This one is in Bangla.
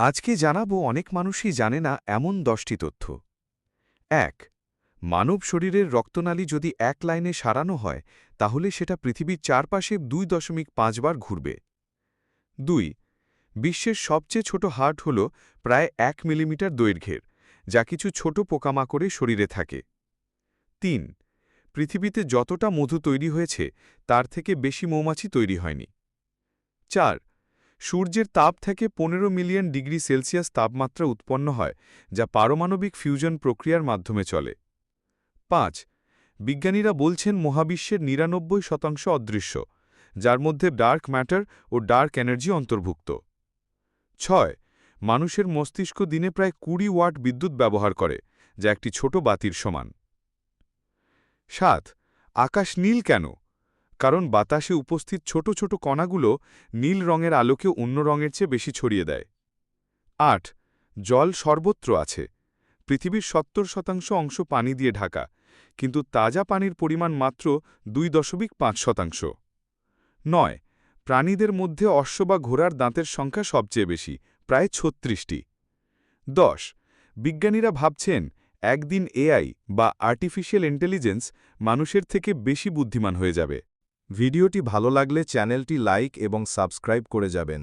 আজকে জানাব অনেক মানুষই জানে না এমন দশটি তথ্য। এক, মানব শরীরের রক্তনালী যদি এক লাইনে সারানো হয়, তাহলে সেটা পৃথিবীর চারপাশে দুই দশমিক পাঁচবার ঘুরবে। দুই, বিশ্বের সবচেয়ে ছোট হার্ট হল প্রায় এক মিলিমিটার দৈর্ঘ্যের, যা কিছু ছোট পোকামাকড়ে শরীরে থাকে। তিন, পৃথিবীতে যতটা মধু তৈরি হয়েছে, তার থেকে বেশি মৌমাছি তৈরি হয়নি। চার সূর্যের তাপ থেকে পনেরো মিলিয়ন ডিগ্রি সেলসিয়াস তাপমাত্রা উৎপন্ন হয়, যা পারমাণবিক ফিউশন প্রক্রিয়ার মাধ্যমে চলে। পাঁচ, বিজ্ঞানীরা বলছেন মহাবিশ্বের নিরানব্বই শতাংশ অদৃশ্য, যার মধ্যে ডার্ক ম্যাটার ও ডার্ক এনার্জি অন্তর্ভুক্ত। ছয়, মানুষের মস্তিষ্ক দিনে প্রায় কুড়ি ওয়াট বিদ্যুৎ ব্যবহার করে, যা একটি ছোট বাতির সমান। সাত, আকাশ নীল কেন? কারণ বাতাসে উপস্থিত ছোট ছোট কণাগুলো নীল রঙের আলোকে অন্য রঙের চেয়ে বেশি ছড়িয়ে দেয়। আট, জল সর্বত্র আছে। পৃথিবীর সত্তর শতাংশ অংশ পানি দিয়ে ঢাকা, কিন্তু তাজা পানির পরিমাণ মাত্র দুই দশমিক পাঁচ শতাংশ। নয়, প্রাণীদের মধ্যে অশ্ব বা ঘোড়ার দাঁতের সংখ্যা সবচেয়ে বেশি, প্রায় ছত্রিশটি। দশ, বিজ্ঞানীরা ভাবছেন একদিন এআই বা আর্টিফিশিয়াল ইন্টেলিজেন্স মানুষের থেকে বেশি বুদ্ধিমান হয়ে যাবে। ভিডিওটি ভালো লাগলে চ্যানেলটি লাইক এবং সাবস্ক্রাইব করে যাবেন।